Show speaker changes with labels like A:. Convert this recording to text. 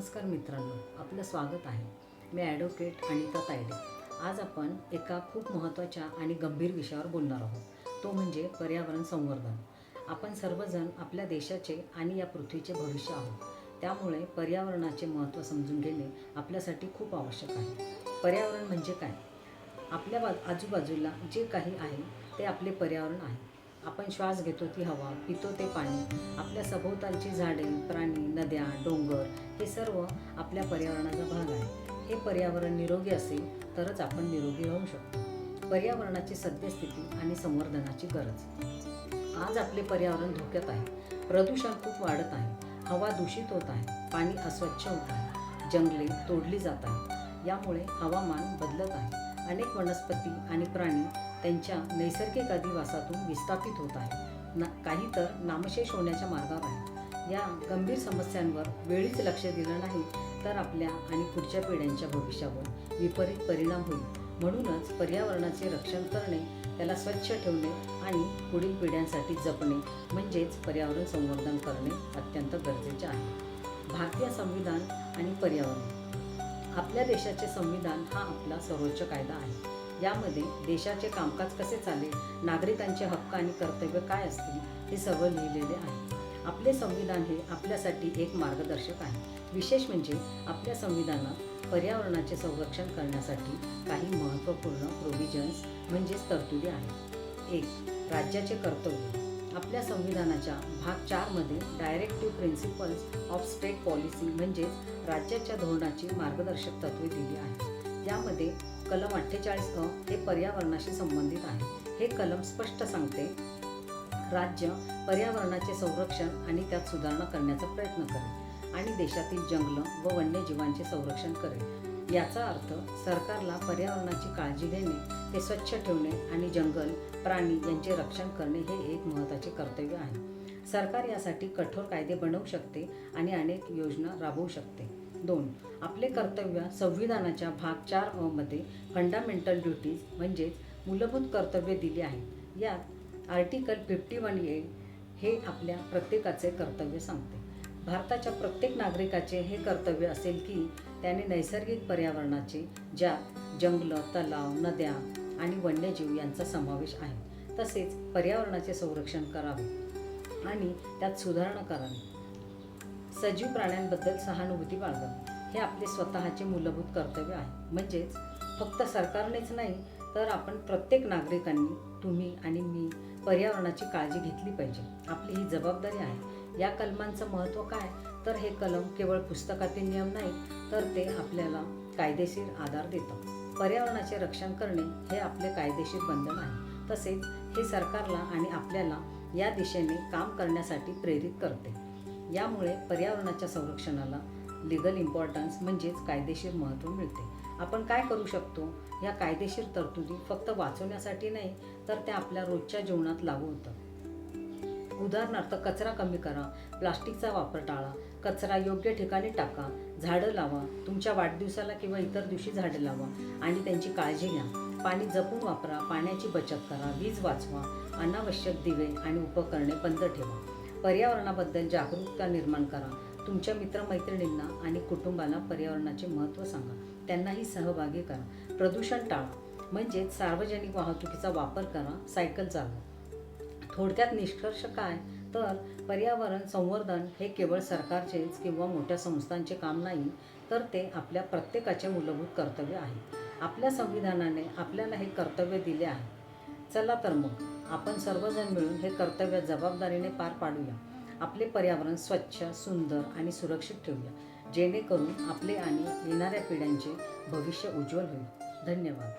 A: नमस्कार मित्रांनो आपलं स्वागत आहे. मी ॲडव्होकेट अनिता तायडे. आज आपण एका खूप महत्त्वाच्या आणि गंभीर विषयावर बोलणार आहोत. तो म्हणजे पर्यावरण संवर्धन. आपण सर्वजण आपल्या देशाचे आणि या पृथ्वीचे भविष्य आहोत. त्यामुळे पर्यावरणाचे महत्त्व समजून घेणे आपल्यासाठी खूप आवश्यक आहे. पर्यावरण म्हणजे काय? आपल्या बा आजूबाजूला जे काही आहे ते आपले पर्यावरण आहे. आपण श्वास घेतो ती हवा पितो ते पाणी आपल्या सभोवतालची झाडे प्राणी नद्या डोंगर हे सर्व आपल्या पर्यावरणाचा भाग आहे. हे पर्यावरण निरोगी असेल तरच आपण निरोगी राहू शकतो. पर्यावरणाची सद्यस्थिती आणि संवर्धनाची गरज. आज आपले पर्यावरण धोक्यात आहे. प्रदूषण खूप वाढत आहे. हवा दूषित होत आहे. पाणी अस्वच्छ होत आहे. जंगले तोडली जात आहेत. यामुळे हवामान बदलत आहे. अनेक वनस्पती आणि प्राणी त्यांच्या नैसर्गिक अधिवासातून विस्थापित होत आहेत. ना काही तर नामशेष होण्याच्या मार्गावर आहेत. या गंभीर समस्यांवर वेळीच लक्ष दिलं नाही तर आपल्या आणि पुढच्या पिढ्यांच्या भविष्यावर विपरीत परिणाम होईल. म्हणूनच पर्यावरणाचे रक्षण करणे त्याला स्वच्छ ठेवणे आणि पुढील पिढ्यांसाठी जपणे म्हणजेच पर्यावरण संवर्धन करणे अत्यंत गरजेचे आहे. भारतीय संविधान आणि पर्यावरण. आपल्या देशाचे संविधान हा आपला सर्वोच्च कायदा आहे. यामध्ये देशाचे कामकाज कसे चालेल नागरिकांचे हक्क आणि कर्तव्य काय असतील हे सर्व लिहिलेले आहे. आपले संविधान हे आपल्यासाठी एक मार्गदर्शक आहे. विशेष म्हणजे आपल्या संविधानात पर्यावरणाचे संरक्षण करण्यासाठी काही महत्त्वपूर्ण प्रोव्हिजन्स म्हणजेच तरतुदी आहेत. एक राज्याचे कर्तव्य. आपल्या संविधानाच्या भाग चारमध्ये directive principles of state policy म्हणजेच राज्याच्या धोरणाची मार्गदर्शक तत्वे दिली आहेत. यामध्ये कलम अठ्ठेचाळीस अ हे पर्यावरणाशी संबंधित आहे. हे कलम स्पष्ट सांगते राज्य पर्यावरणाचे संरक्षण आणि त्यात सुधारणा करण्याचा प्रयत्न करेल आणि देशातील जंगलं व वन्यजीवांचे संरक्षण करेल. याचा अर्थ सरकारला पर्यावरणाची काळजी घेणे ते स्वच्छ ठेवणे आणि जंगल प्राणी यांचे रक्षण करणे हे एक महत्त्वाचे कर्तव्य आहे. सरकार यासाठी कठोर कायदे बनवू शकते आणि अनेक योजना राबवू शकते. दोन आपले कर्तव्य संविधानाच्या भाग चारमध्ये फंडामेंटल ड्युटीज म्हणजेच मूलभूत कर्तव्य दिली आहेत यात आर्टिकल फिफ्टी वन ए हे आपल्या प्रत्येकाचे कर्तव्य सांगते. भारताच्या प्रत्येक नागरिकाचे हे कर्तव्य असेल की त्याने नैसर्गिक पर्यावरणाचे ज्यात जंगलं तलाव नद्या आणि वन्यजीव यांचा समावेश आहे तसेच पर्यावरणाचे संरक्षण करावे आणि त्यात सुधारणा करावी. सजीव प्राण्यांबद्दल सहानुभूती बाळगावी. हे आपले स्वतःचे मूलभूत कर्तव्य आहे. म्हणजेच फक्त सरकारनेच नाही तर आपण प्रत्येक नागरिकांनी तुम्ही आणि मी पर्यावरणाची काळजी घेतली पाहिजे. आपली ही जबाबदारी आहे. या कलमांचं महत्त्व काय? तर हे कलम केवळ पुस्तकातील नियम नाही तर ते आपल्याला कायदेशीर आधार देतं. पर्यावरणाचे रक्षण करणे हे आपले कायदेशीर बंधन आहे. तसेच हे सरकारला आणि आपल्याला या दिशेने काम करण्यासाठी प्रेरित करते. यामुळे पर्यावरणाच्या संरक्षणाला लिगल इम्पॉर्टन्स म्हणजेच कायदेशीर महत्त्व मिळते. आपण काय करू शकतो? या कायदेशीर तरतुदी फक्त वाचवण्यासाठी नाही तर त्या आपल्या रोजच्या जीवनात लागू होतं उदाहरणार्थ कचरा कमी करा प्लास्टिकचा वापर टाळा कचरा योग्य ठिकाणी टाका झाडं लावा तुमच्या वाढदिवसाला किंवा इतर दिवशी झाडं लावा आणि त्यांची काळजी घ्या. पाणी जपून वापरा पाण्याची बचत करा वीज वाचवा अनावश्यक दिवे आणि उपकरणे बंद ठेवा. पर्यावरणाबद्दल जागरूकता निर्माण करा. तुमच्या मित्रमैत्रिणींना आणि कुटुंबाला पर्यावरणाचे महत्त्व सांगा. त्यांनाही सहभागी करा. प्रदूषण टाळा. म्हणजेच सार्वजनिक वाहतुकीचा वापर करा. सायकल चालवा. थोडक्यात निष्कर्ष काय? तर पर्यावरण संवर्धन हे केवळ सरकारचेच किंवा मोठ्या संस्थांचे काम नाही तर ते आपल्या प्रत्येकाचे मूलभूत कर्तव्य आहे. आपल्या संविधानाने आपल्याला हे कर्तव्य दिले आहे. चला तर मग आपण सर्वजण मिळून हे कर्तव्य जबाबदारीने पार पाडूया. आपले पर्यावरण स्वच्छ सुंदर आणि सुरक्षित ठेवूया. जेणेकरून आपले आणि येणाऱ्या पिढ्यांचे भविष्य उज्ज्वल होईल. धन्यवाद.